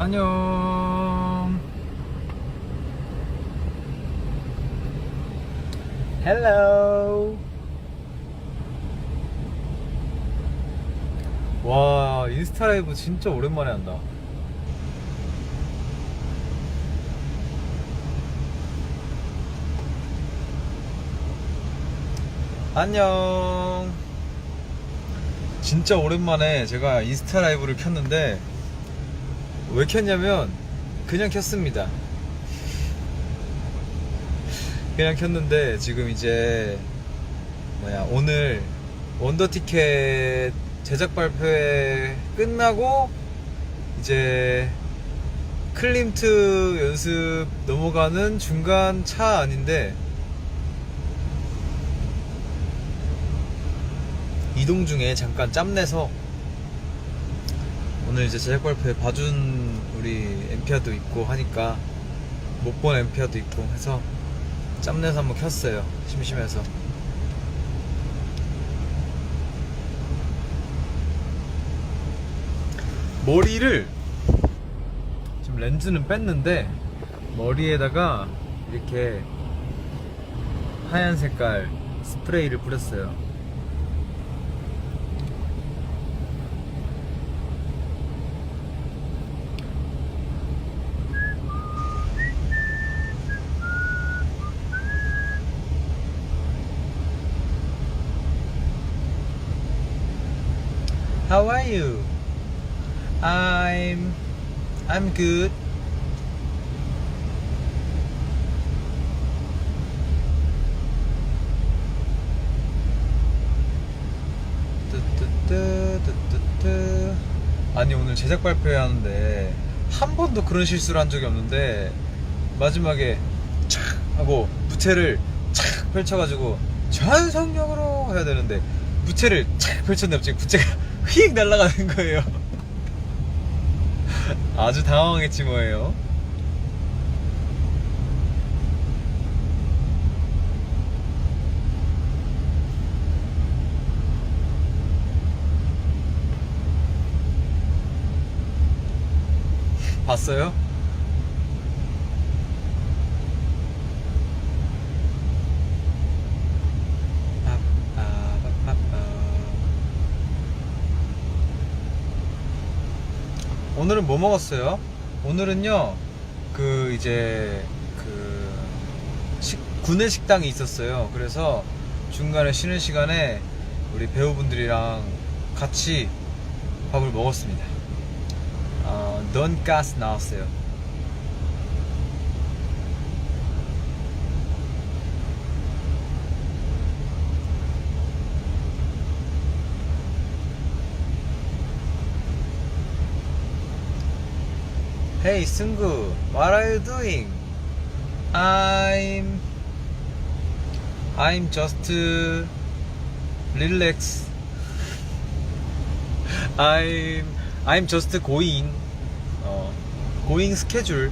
안녕. 헬로. 와, 인스타 라이브 진짜 오랜만에 한다. 안녕. 진짜 오랜만에 제가 인스타 라이브를 켰는데 왜 켰냐면 그냥 켰습니다. 그냥 켰는데 지금 이제 뭐야 오늘 원더 티켓 제작 발표회 끝나고 이제 클림트 연습 넘어가는 중간 차 아닌데 이동 중에 잠깐 짬내서 오늘 이제 제작 발표회 봐준 우리 엠피아도 있고 하니까 못 본 엠피아도 있고 해서 짬내서 한번 켰어요 심심해서. 머리를 지금 렌즈는 뺐는데 머리에다가 이렇게 하얀 색깔 스프레이를 뿌렸어요 How are you? I'm I'm good. 뚜뚜뚜뚜뚜뚜. 아니 오늘 제작 발표회 하는데 한 번도 그런 실수를 한 적이 없는데 마지막에 착 하고 부채를 착 펼쳐가지고 전성력으로 해야 되는데 부채를 착 펼쳤는데 갑자기 부채가 휙 날아가는 거예요. 아주 당황했지 뭐예요. 봤어요? 오늘은 뭐 먹었어요? 오늘은요 그 이제 그 식, 구내 식당이 있었어요. 그래서 중간에 쉬는 시간에 우리 배우분들이랑 같이 밥을 먹었습니다. 어, 돈가스 나왔어요. Hey 승구, what are you doing? I'm I'm just uh, relax. I'm I'm just going. 어, going schedule.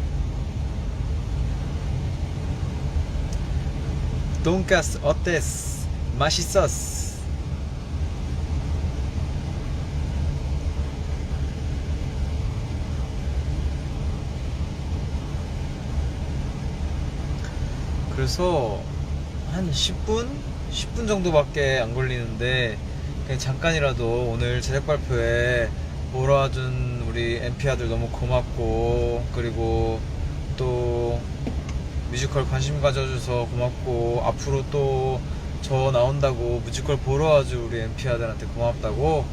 돈가스 어땠어? 맛있었어? 그래서 한 10분? 10분 정도밖에 안 걸리는데 그냥 잠깐이라도 오늘 제작 발표에 와준 우리 엠피아들 너무 고맙고 그리고 또 뮤지컬 관심 가져줘서 고맙고 앞으로 또 저 나온다고 뮤지컬 보러 와준 우리 엠피아들한테 고맙다고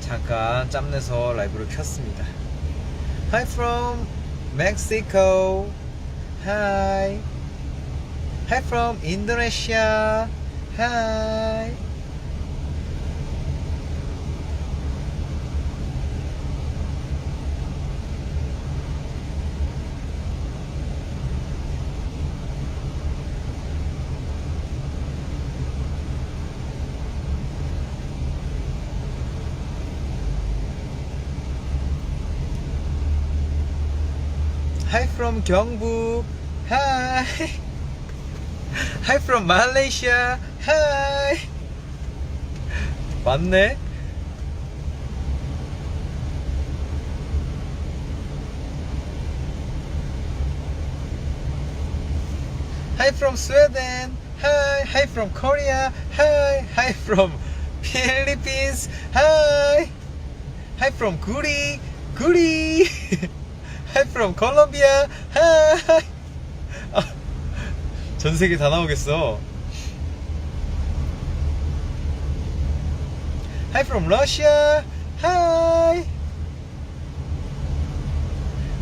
잠깐 짬내서 라이브를 켰습니다. Hi from Mexico. Hi. Hi from Indonesia. Hi. Hi from Gyeongbu. Hi. Hi from Malaysia. Hi. 맞네. Hi from Sweden. Hi. Hi from Korea. Hi. Hi from Philippines. Hi. Hi from Guri. Guri. Hi from Colombia. Hi. 아, 전 세계 다 나오겠어. Hi from Russia. Hi.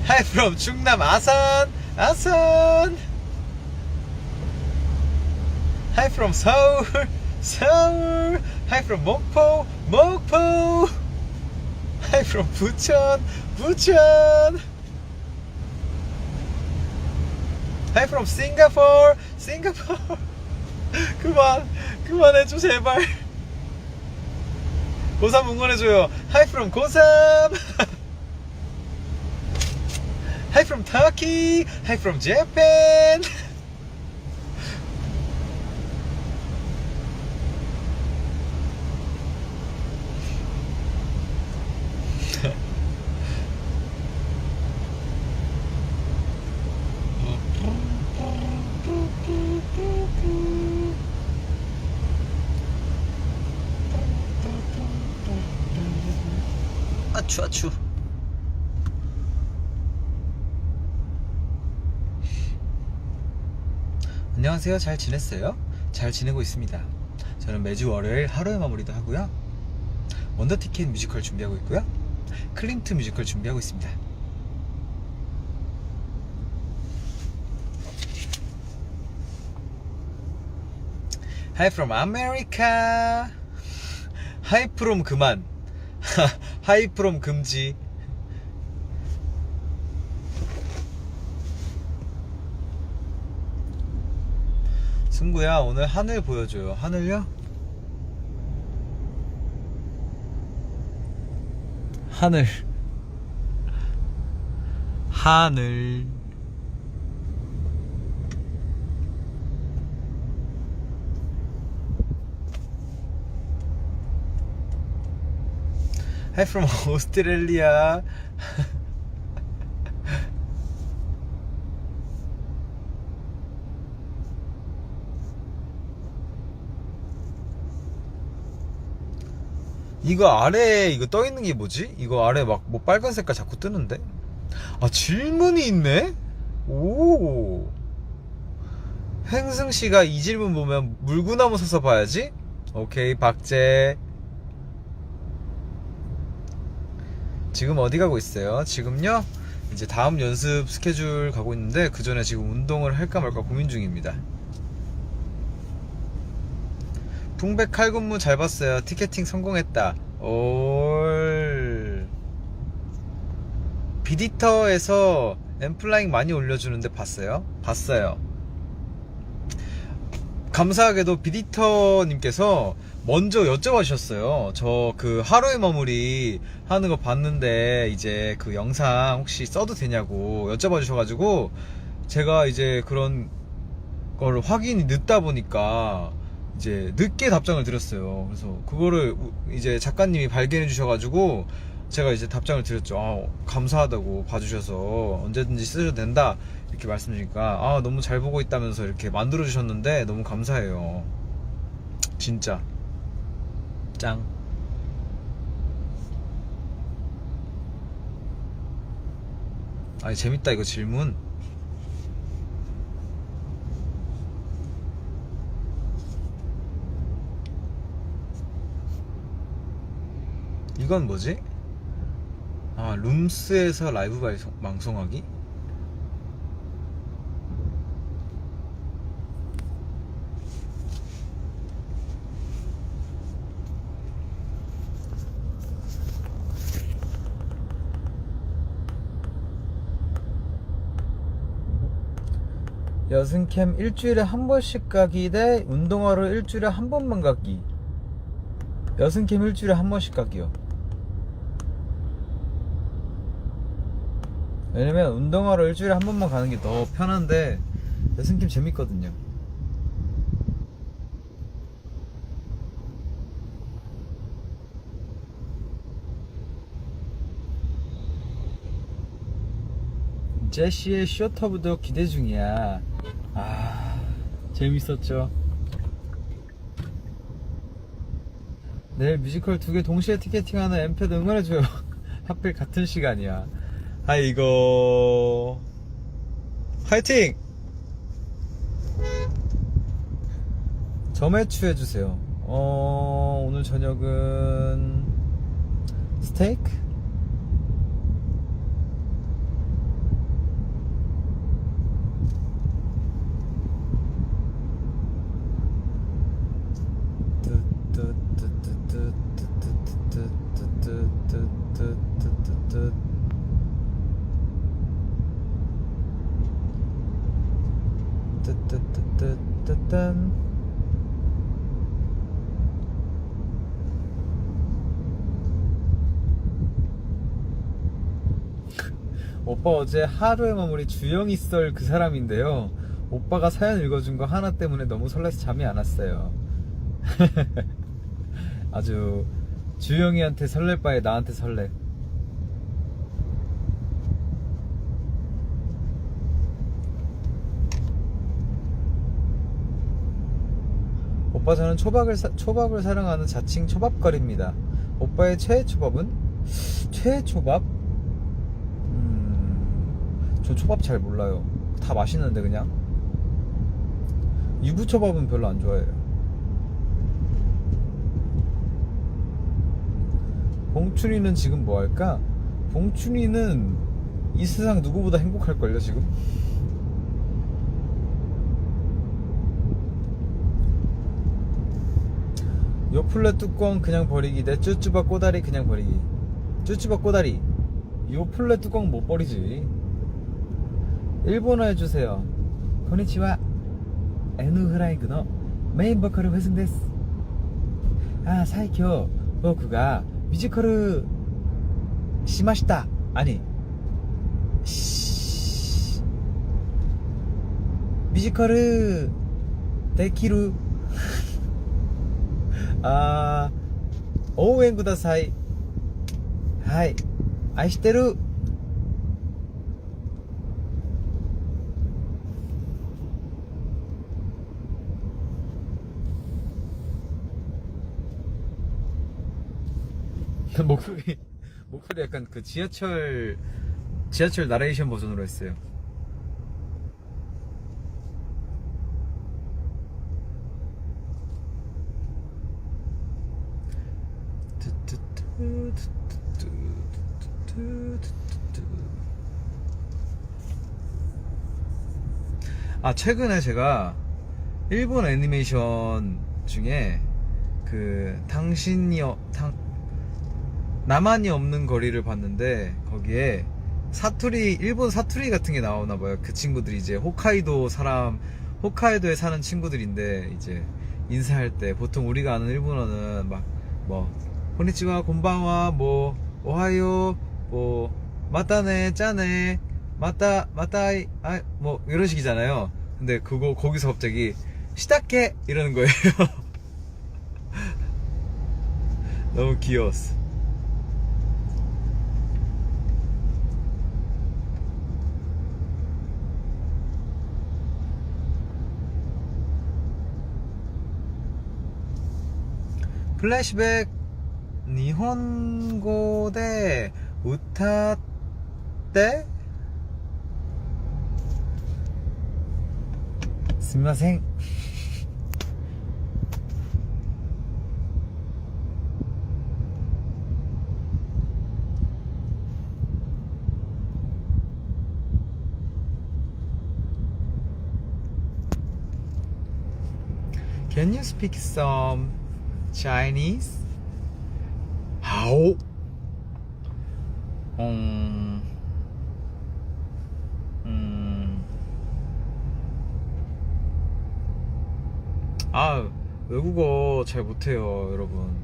Hi from 충남 아산. 아산. Hi from 서울. 서울. Hi from 목포. 목포. Hi from 부천. 부천. Hi from Singapore. Singapore. 그만. 그만해줘 제발. 고3 응원해줘요. Hi from 고3. Hi from Turkey. Hi from Japan. 아추 아추. 안녕하세요. 잘 지냈어요? 잘 지내고 있습니다. 저는 매주 월요일 하루의 마무리도 하고요. 원더티켓 뮤지컬 준비하고 있고요. 클림트 뮤지컬 준비하고 있습니다. Hi from America. Hi from 그만. Hi from 금지. 승구야 오늘 하늘 보여줘요. 하늘요? 하늘. 하늘. Hi from Australia. 이거 아래에 이거 떠 있는 게 뭐지? 이거 아래 막 뭐 빨간 색깔 자꾸 뜨는데? 아 질문이 있네? 오. 행승 씨가 이 질문 보면 물구나무 서서 봐야지. 오케이 박재. 지금 어디 가고 있어요? 지금요? 이제 다음 연습 스케줄 가고 있는데 그 전에 지금 운동을 할까 말까 고민 중입니다. 풍백 칼군무 잘 봤어요. 티켓팅 성공했다. 올. 비디터에서 엠플라잉 많이 올려주는데 봤어요? 봤어요. 감사하게도 비디터님께서 먼저 여쭤봐 주셨어요. 저 그 하루의 마무리 하는 거 봤는데 이제 그 영상 혹시 써도 되냐고 여쭤봐 주셔가지고 제가 이제 그런 걸 확인이 늦다 보니까 이제 늦게 답장을 드렸어요. 그래서 그거를 우- 이제 작가님이 발견해 주셔가지고 제가 이제 답장을 드렸죠. 아, 감사하다고 봐주셔서 언제든지 쓰셔도 된다 이렇게 말씀드리니까 아 너무 잘 보고 있다면서 이렇게 만들어 주셨는데 너무 감사해요. 진짜 짱. 아니 재밌다 이거 질문. 이건 뭐지? 아 룸스에서 라이브 방송, 방송하기? 여승캠 일주일에 한 번씩 가기 대 운동하러 일주일에 한 번만 가기. 여승캠 일주일에 한 번씩 가기요. 왜냐면 운동하러 일주일에 한 번만 가는 게 더 편한데 여승캠 재밌거든요 제시의 쇼터브도 기대 중이야 아 재밌었죠. 내일 뮤지컬 두 개 동시에 티켓팅하는 엠패드 응원해줘요. 하필 같은 시간이야. 아 이거 화이팅! 점액추 해주세요. 어 오늘 저녁은 스테이크? 딴 오빠 어제 하루의 마무리 주영이 썰 그 사람인데요. 오빠가 사연 읽어준 거 하나 때문에 너무 설레서 잠이 안 왔어요. 아주 주영이한테 설렐 바에 나한테 설레. 오빠 저는 초밥을 사, 초밥을 사랑하는 자칭 초밥거리입니다. 오빠의 최애 초밥은 최애 초밥? 음, 저 초밥 잘 몰라요. 다 맛있는데 그냥 유부초밥은 별로 안 좋아해요. 봉춘이는 지금 뭐 할까? 봉춘이는 이 세상 누구보다 행복할걸요 지금? 요 플랫 뚜껑 그냥 버리기 내 쭈쭈바 꼬다리 그냥 버리기 쭈쭈바 꼬다리 요 플랫 뚜껑 못 버리지 일본어 해주세요 konnichiwa N フライングのメインボーカルフェスンですああ最強僕が ビュジカルしました。兄しミュジカルできる。あー応援ください。はい。愛してる。 목소리 목소리 약간 그 지하철 지하철 나레이션 버전으로 했어요. 아 최근에 제가 일본 애니메이션 중에 그 당신이 어, 당 나만이 없는 거리를 봤는데 거기에 사투리 일본 사투리 같은 게 나오나 봐요. 그 친구들이 이제 홋카이도 사람 홋카이도에 사는 친구들인데 이제 인사할 때 보통 우리가 아는 일본어는 막뭐 호니치와 곤방와 뭐 오하요 뭐 마따네 짜네 마따 마따이 아뭐 이런 식이잖아요. 근데 그거 거기서 갑자기 시다케 이러는 거예요. 너무 귀여웠어. 플래시백 니혼고 대 우타 때 스미마생. Can you speak some Chinese? How? 음, 음, 아, 외국어 잘 못해요, 여러분.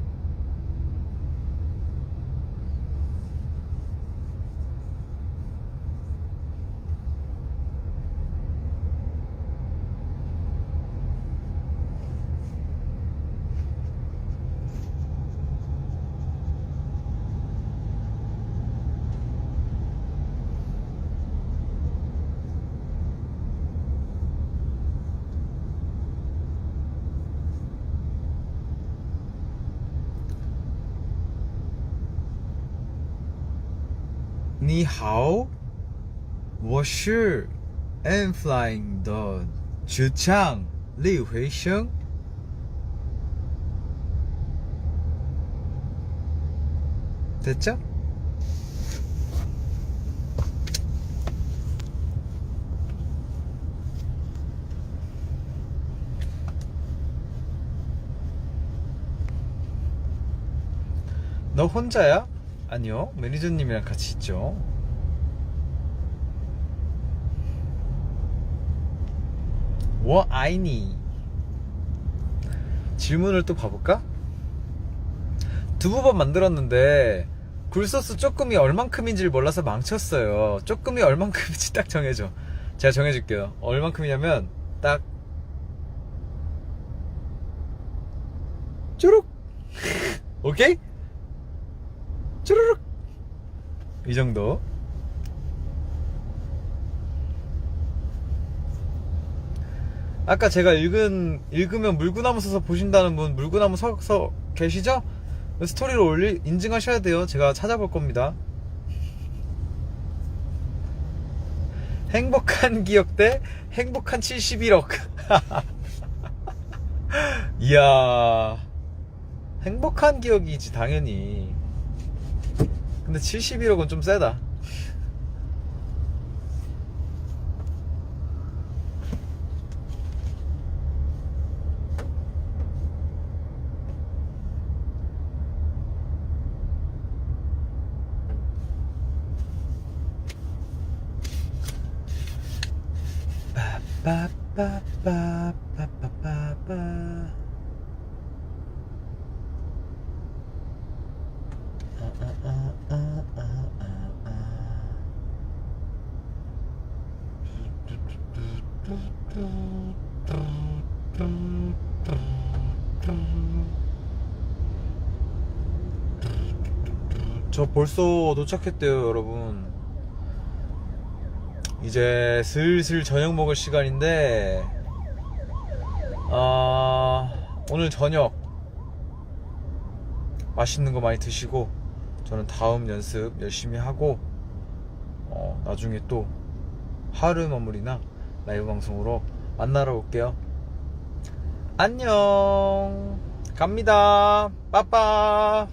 你好，我是 N Flying 的主唱李回生。 됐죠? 너 혼자야? 아니요 매니저님이랑 같이 있죠 워 아이니 질문을 또 봐볼까? 두부밥 만들었는데 굴소스 조금이 얼만큼인지를 몰라서 망쳤어요. 조금이 얼만큼인지 딱 정해줘. 제가 정해줄게요. 얼만큼이냐면 딱 쭈룩 오케이? 쭈루룩 이 정도. 아까 제가 읽은 읽으면 물구나무 서서 보신다는 분 물구나무 서서 계시죠? 스토리를 올리 인증하셔야 돼요. 제가 찾아볼 겁니다. 행복한 기억 대 행복한 71억. 이야. 행복한 기억이지 당연히. 근데 71억은 좀 세다. 빠빠빠빠빠빠빠 저 벌써 도착했대요 여러분. 이제 슬슬 저녁 먹을 시간인데 아 오늘 저녁 맛있는 거 많이 드시고 저는 다음 연습 열심히 하고 어, 나중에 또 하루 마무리나 라이브 방송으로 만나러 올게요. 안녕! 갑니다. 빠빠